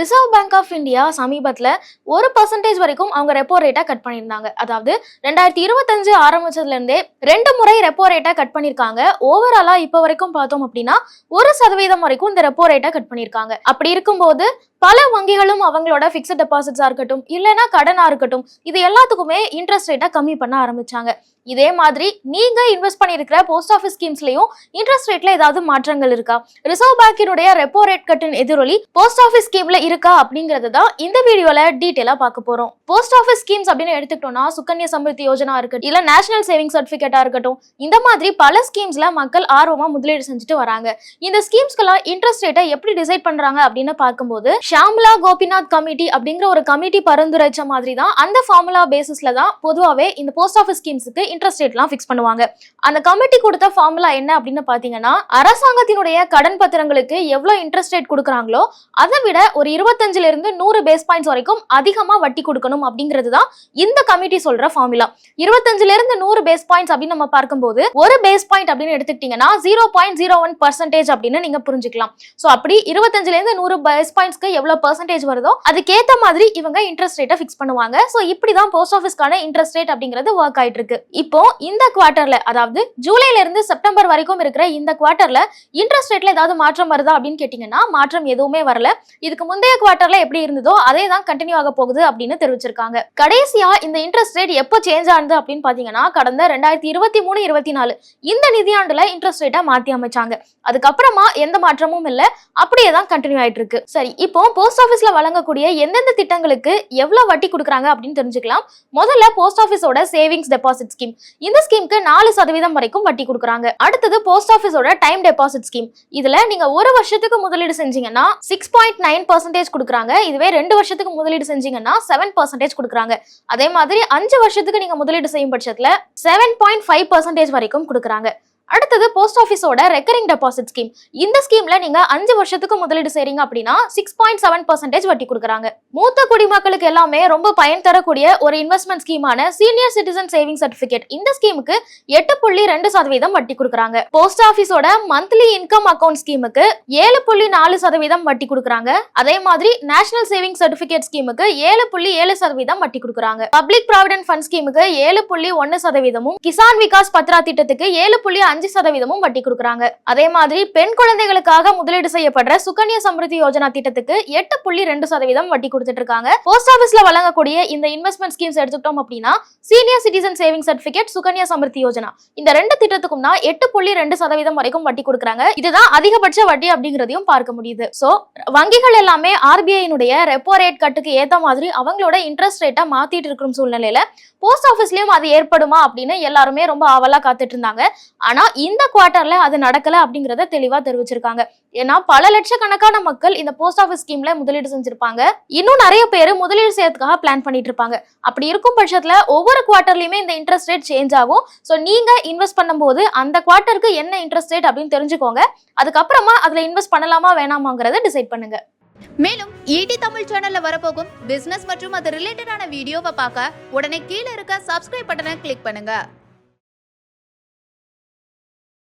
Reserve bank of India சமீபத்தில் ஒரு percentage வரைக்கும் அவங்க ரெப்போ ரேட்டை கட் பண்ணியிருந்தாங்க. அதாவது ரெண்டாயிரத்தி இருபத்தஞ்சு ஆரம்பிச்சதுலேருந்தே ரெண்டு முறை ரெப்போ ரேட்டை கட் பண்ணியிருக்காங்க. ஓவராலாக இப்போ வரைக்கும் பார்த்தோம் அப்படின்னா ஒரு சதவீதம் வரைக்கும் இந்த ரெப்போ ரேட்டை கட் பண்ணியிருக்காங்க. அப்படி இருக்கும்போது பல வங்கிகளும் அவங்களோட ஃபிக்ஸட் டெபாசிட்ஸாக இருக்கட்டும் இல்லைன்னா கடனாக இருக்கட்டும் இது எல்லாத்துக்குமே இன்ட்ரெஸ்ட் ரேட்டை கம்மி பண்ண ஆரம்பிச்சாங்க. இதே மாதிரி நீங்க இன்வெஸ்ட் பண்ணியிருக்கிற போஸ்ட் ஆஃபீஸ் ஸ்கீம்ஸ்லயும் இன்ட்ரெஸ்ட் ரேட்ல ஏதாவது மாற்றங்கள் இருக்கா? ரிசர்வ் பேங்கினுடைய ரெப்போ ரேட் கட்டின் எதிரொலி போஸ்ட் ஆஃபீஸ் ஸ்கீம்ல இருக்கா அப்படிங்கறது தான் இந்த வீடியோல டீட்டெயிலா பார்க்க போறோம். போஸ்ட் ஆஃபீஸ் ஸ்கீம்ஸ் அப்படின்னு எடுத்துக்கிட்டோம்னா சுக்கன்யா சமிருத்தி யோஜனா இருக்கட்டும் இல்ல நேஷனல் சேவிங் சர்டிபிகேட்டா இருக்கட்டும் இந்த மாதிரி பல ஸ்கீம்ஸ்ல மக்கள் ஆர்வமா முதலீடு செஞ்சுட்டு வராங்க. இந்த ஸ்கீம்ஸ்க்கெல்லாம் இன்ட்ரெஸ்ட் ரேட்டை எப்படி டிசைட் பண்றாங்க அப்படின்னு பார்க்கும்போது ஷாம்லா கோபிநாத் கமிட்டி அப்படிங்கிற ஒரு கமிட்டி பரிந்துரைச்ச மாதிரி தான் அந்த ஃபார்முலா பேசிஸ்ல தான் பொதுவாகவே இந்த போஸ்ட் ஆஃபீஸ் ஸ்கீம்ஸுக்கு இன்ட்ரெஸ்ட் ரேட்லாம் ஃபிக்ஸ் பண்ணுவாங்க. அந்த கமிட்டி கொடுத்த ஃபார்முலா என்ன அப்படின்னு பாத்தீங்கன்னா அரசாங்கத்தினுடைய கடன் பத்திரங்களுக்கு எவ்வளவு இன்ட்ரெஸ்ட் ரேட் கொடுக்குறாங்களோ அதை விட ஒரு இருபத்தஞ்சுல இருந்து நூறு பேஸ் பாயிண்ட்ஸ் வரைக்கும் அதிகமா வட்டி கொடுக்கணும் அப்படிங்கிறது தான் இந்த கமிட்டி சொல்ற ஃபார்முலா இருபத்தஞ்சுல இருந்து நூறு பேஸ் பாயிண்ட்ஸ் அப்படின்னு நம்ம பார்க்கும்போது ஒரு பேஸ் பாயிண்ட் அப்படின்னு எடுத்துக்கிட்டீங்கன்னா zero point zero one percentage அப்படின்னு நீங்க புரிஞ்சுக்கலாம். ஸோ அப்படி இருபத்தஞ்சுல இருந்து நூறு பேஸ் பாயிண்ட்ஸ்க்கு எவ்வளவு பர்சன்டேஜ் வருதோ அதுக்கேத்த மாதிரி இவங்க இன்ட்ரெஸ்ட் ரேட்டை ஃபிக்ஸ் பண்ணுவாங்க. ஸோ இப்படிதான் போஸ்ட் ஆஃபீஸ்க்கான இன்ட்ரெஸ்ட் ரேட் அப்படிங்கிறது ஒர்க் ஆயிட்டு இருக்கு. இப்போ இந்த குவார்ட்டர்ல அதாவது ஜூலைல இருந்து செப்டம்பர் வரைக்கும் இருக்கிற இந்த குவார்டர்ல இன்ட்ரெஸ்ட் ரேட்ல ஏதாவது மாற்றம் வருதா அப்படின்னு கேட்டீங்கன்னா மாற்றம் எதுவுமே வரல. இதுக்கு முந்தைய குவார்ட்டர்ல எப்படி இருந்ததோ அதே தான் கண்டினியூ ஆக போகுது அப்படின்னு தெரிவிச்சிருக்காங்க. கடைசியா இந்த இன்ட்ரெஸ்ட் ரேட் எப்போ சேஞ்ச் ஆனது அப்படின்னு பாத்தீங்கன்னா கடந்த ரெண்டாயிரத்தி இருபத்தி மூணு இருபத்தி நாலு இந்த நிதியாண்டுல இன்ட்ரெஸ்ட் ரேட்டை மாத்தி அமைச்சாங்க. அதுக்கப்புறமா எந்த மாற்றமும் இல்ல அப்படியே தான் கண்டினியூ ஆயிட்டு இருக்கு. சரி இப்போ போஸ்ட் ஆஃபீஸ்ல வழங்கக்கூடிய எந்தெந்த திட்டங்களுக்கு எவ்வளவு வட்டி கொடுக்குறாங்க அப்படின்னு தெரிஞ்சுக்கலாம். முதல்ல போஸ்ட் ஆஃபீஸோட சேவிங்ஸ் டெபாசிட் ஸ்கீம் இந்த ஸ்கீமுக்கு நாலு சதவீதம் வரைக்கும் வட்டி கொடுக்குறாங்க. அடுத்தது போஸ்ட் ஆஃபீஸோட டைம் டெபாசிட் ஸ்கீம் இதுல நீங்க ஒரு வருஷத்துக்கு முதலீடு செஞ்சீங்கன்னா சிக்ஸ் பாயிண்ட் நைன் பர்சன்டேஜ் கொடுக்குறாங்க. இதுவே ரெண்டு வருஷத்துக்கு முதலீடு செஞ்சீங்கன்னா செவன் பர்சன்டேஜ் கொடுக்குறாங்க. அதே மாதிரி அஞ்சு வருஷத்துக்கு நீங்க முதலீடு செய்யும் பட்சத்துல செவன் பாயிண்ட் ஃபைவ் பர்சன்டேஜ் வரைக்கும் கொடுக்குறாங்க. அடுத்தது போஸ்ட் ஆஃபீஸோட ரெக்கரிங் டெபாசிட் ஸ்கீம் இந்த ஸ்கீம்ல நீங்க அஞ்சு வருஷத்துக்கு முதலீடு செய்றீங்க அப்படின்னா சிக்ஸ் பாயிண்ட் செவன் பர்சன்டேஜ் வட்டி கொடுக்குறாங்க. மூத்த குடிமக்களுக்கு எல்லாமே ரொம்ப பயன் தரக்கூடிய ஒரு இன்வெஸ்ட்மெண்ட் ஸ்கீமான சீனியர் சிட்டிசன் சேவிங் சர்டிபிகேட் இந்த ஸ்கீமுக்கு எட்டு புள்ளி ரெண்டு சதவீதம் வட்டி கொடுக்குறாங்க. போஸ்ட் ஆஃபீஸோட மந்த்லி இன்கம் அக்கவுண்ட் ஸ்கீமுக்கு ஏழு புள்ளி நாலு சதவீதம் வட்டி கொடுக்குறாங்க. அதே மாதிரி நேஷனல் சேவிங் சர்டிபிகேட் ஸ்கீமுக்கு ஏழு புள்ளி ஏழு சதவீதம் வட்டி கொடுக்குறாங்க. பப்ளிக் ப்ராவிடன்ட் ஃபண்ட் ஸ்கீமுக்கு ஏழு புள்ளி ஒன்னு சதவீதமும் கிசான் விகாஸ் பத்ரா திட்டத்துக்கு ஏழு புள்ளி அஞ்சு சதவீதமும் வட்டி கொடுக்குறாங்க. அதே மாதிரி பெண் குழந்தைகளுக்காக முதலீடு செய்யப்படுற சுகன்யா சமிருதி யோஜனா திட்டத்துக்கு எட்டு புள்ளி ரெண்டு சதவீதம் வட்டி கொடுத்துட்டு இருக்காங்க. போஸ்ட் ஆபீஸ்ல வழங்கக்கூடிய இந்த இன்வெஸ்ட்மெண்ட் ஸ்கீம்ஸ் எடுத்துக்கிட்டோம் அப்படின்னா senior citizen saving certificate Sukanya Samriddhi Yojana. இந்த ரெண்டு திட்டத்துக்கும் தான் எட்டு புள்ளி ரெண்டு சதவீதம் வரைக்கும் வட்டி கொடுக்குறாங்க. இதுதான் அதிகபட்ச வட்டி அப்படிங்கிறதையும் பார்க்க முடியுது. சோ வங்கிகள் எல்லாமே ஆர்பிஐனுடைய ரெப்போ ரேட் கட்டுக்கு ஏத்த மாதிரி அவங்களோட இன்ட்ரெஸ்ட் ரேட்டை மாத்திட்டு இருக்கிற சூழ்நிலையில போஸ்ட் ஆஃபீஸ்லயும் அது ஏற்படுமா அப்படின்னு எல்லாருமே ரொம்ப ஆவலா காத்துட்டு இருந்தாங்க. ஆனா இந்த குவார்டர்ல அது நடக்கல அப்படிங்கறத தெளிவா தெரிவிச்சிருக்காங்க. ஏன்னா பல லட்சக்கணக்கான மக்கள் இந்த போஸ்ட் ஆஃபீஸ் ஸ்கீம்ல முதலீடு செஞ்சிருப்பாங்க. இன்னும் நிறைய பேர் முதலீடு செய்யறதுக்காக பிளான் பண்ணிட்டு இருப்பாங்க. அப்படி இருக்கும் பட்சத்துல ஒவ்வொரு குவார்டர்லயுமே இந்த இன்ட்ரெஸ்ட் ரேட் சேஞ்ச் ஆகும். ஸோ நீங்க இன்வெஸ்ட் பண்ணும்போது அந்த குவார்ட்டருக்கு என்ன இன்ட்ரெஸ்ட் ரேட் அப்படின்னு தெரிஞ்சுக்கோங்க. அதுக்கப்புறமா அதுல இன்வெஸ்ட் பண்ணலாமா வேணாமாங்கிறத டிசைட் பண்ணுங்க. மேலும் ஈடி தமிழ் சேனல்ல வரப்போகும் பிசினஸ் மற்றும் அது ரிலேட்டடான வீடியோவை பார்க்க உடனே கீழே இருக்க சப்ஸ்கிரைப் பட்டனை கிளிக் பண்ணுங்க.